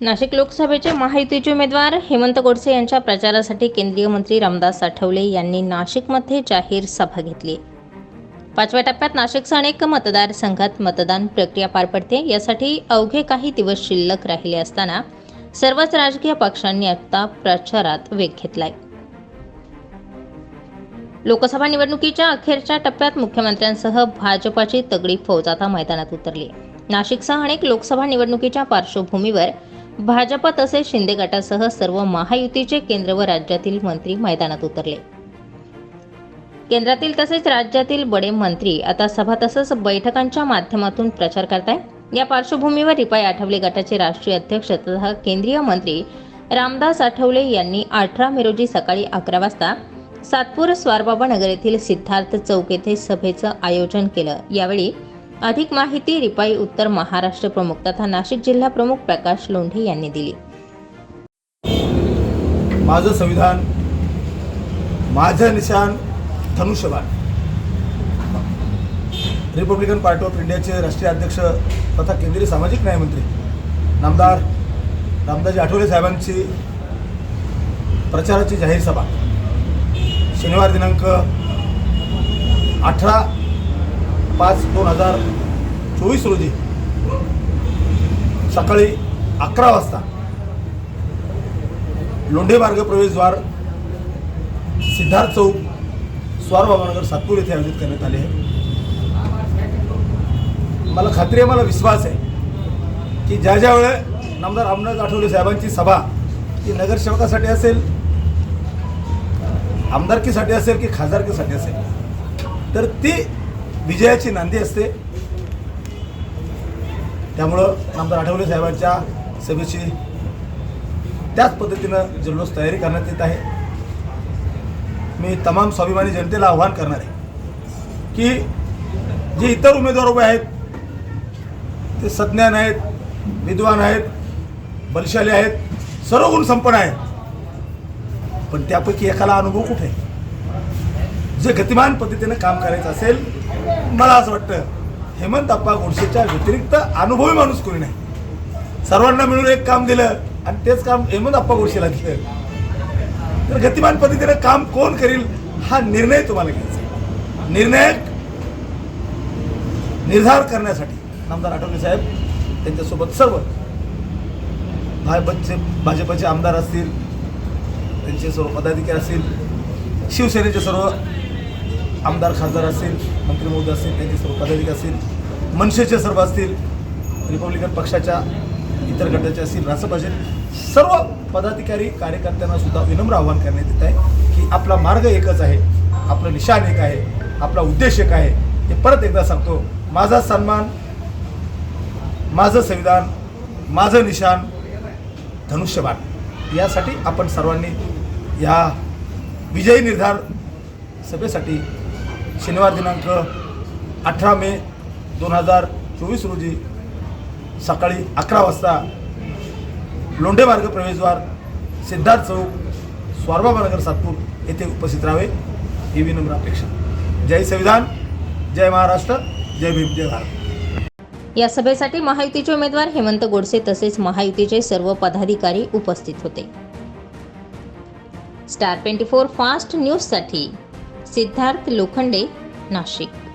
नाशिक लोकसभेचे महायुतीचे उमेदवार हेमंत गोडसे यांच्या प्रचारासाठी केंद्रीय मंत्री रामदास आठवले यांनी नाशिकमध्ये जाहीर सभा घेतली. पाचव्या टप्प्यात नाशिकसह अनेक मतदारसंघात मतदान प्रक्रिया पार पडते. यासाठी अवघे काही दिवस शिल्लक राहिले असताना सर्वच राजकीय पक्षांनी आता प्रचारात वेग घेतलाय. लोकसभा निवडणुकीच्या अखेरच्या टप्प्यात मुख्यमंत्र्यांसह भाजपाची तगडी फौज आता मैदानात उतरली. नाशिकसह अनेक लोकसभा निवडणुकीच्या पार्श्वभूमीवर भाजप तसेच शिंदे गटासह सर्व महायुतीचे केंद्र व राज्यातील मंत्री मैदानात उतरले. केंद्रातील तसेच राज्यातील बडे मंत्री आता सभा तसंच बैठकांच्या माध्यमातून प्रचार करताय या पार्श्वभूमीवर रिपाई आठवले गटाचे राष्ट्रीय अध्यक्ष तथा केंद्रीय मंत्री रामदास आठवले यांनी अठरा मे रोजी सकाळी अकरा वाजता सातपूर स्वारबाबा नगर येथील सिद्धार्थ चौक येथे सभेचं आयोजन केलं. यावेळी अधिक माहिती रिपाई उत्तर महाराष्ट्र प्रमुख तथा नाशिक जिल्हा प्रमुख प्रकाश लोंढे यांनी दिली. माझं संविधान माझं निशान धनुष्यबाण. रिपब्लिकन पार्टी ऑफ इंडियाचे राष्ट्रीय अध्यक्ष तथा केंद्रीय सामाजिक न्यायमंत्री नामदार रामदासजी आठवले साहेबांची प्रचाराची जाहीर सभा. शनिवार दिनांक अठरा पाच दोन हजार चोवीस रोजी सकाळी अकरा वाजता लोंढे मार्ग प्रवेशद्वार सिद्धार्थ चौक स्वारबाबानगर सातपूर येथे आयोजित करण्यात आले आहे. मला खात्री आहे मला विश्वास आहे की ज्या ज्या वेळे नामदार रामदास आठवले साहेबांची सभा ही नगरसेवकासाठी असेल आमदारकीसाठी असेल की खासदारकीसाठी असेल तर ती विजयाची नांदी असते. त्यामुळं आमदार आठवले साहेबांच्या सभेची त्याच पद्धतीनं जल्लोष तयारी करण्यात येत आहे. मी तमाम स्वाभिमानी जनतेला आव्हान करणार आहे की जे इतर उमेदवार उभे आहेत ते सज्ञान आहेत विद्वान आहेत बलशाली आहेत सर्व गुण संपन्न आहेत. पण त्यापैकी एकाला अनुभव कुठे? आहे? जे गतिमान पद्धतीनं काम करायचं असेल मला असं वाटतं हेमंत अप्पा गोडसेच्या व्यतिरिक्त अनुभवी माणूस कोणी नाही. सर्वांना मिळून एक काम दिलं आणि तेच काम हेमंत अप्पा गोडसेला दिलं. तर गतिमान पद्धतीने काम कोण करील हा निर्णय तुम्हाला घ्यायचा निर्णय निर्धार करण्यासाठी आमदार आठवले साहेब त्यांच्यासोबत सर्व भाजपचे भाजपचे आमदार असतील त्यांचे सर्व पदाधिकारी असतील शिवसेनेचे सर्व आमदार खासदार असतील मंत्री महोदय असतील त्यांचे सर्व पदाधिकारी असतील मनसेचे सर्व असतील रिपब्लिकन पक्षाच्या इतर गटाचे असतील रासपाचे सर्व पदाधिकारी कार्यकर्त्यांना सुद्धा विनम्र आवाहन करण्यात येत आहे की आपला मार्ग एकच आहे आपलं निशाण एक आहे आपला उद्देश एक आहे. हे परत एकदा सांगतो माझा सन्मान माझं संविधान माझं निशाण धनुष्यबाण. यासाठी आपण सर्वांनी या विजयी निर्धार सभेसाठी शनिवार दिनांक अठरा मे दोन हजार चोवीस रोजी सकाळी अकरा वाजता लोंढे मार्ग प्रवेशद्वार सिद्धार्थ चौक स्वारबाबानगर सातपूर येथे उपस्थित राहावे. ही विनम्र अपेक्षा. जय संविधान जय महाराष्ट्र जय भीम जय भारत. या सभेसाठी महायुतीचे उमेदवार हेमंत गोडसे तसेच महायुतीचे सर्व पदाधिकारी उपस्थित होते. स्टार ट्वेंटी फोर फास्ट न्यूजसाठी सिद्धार्थ लोखंडे नाशिक.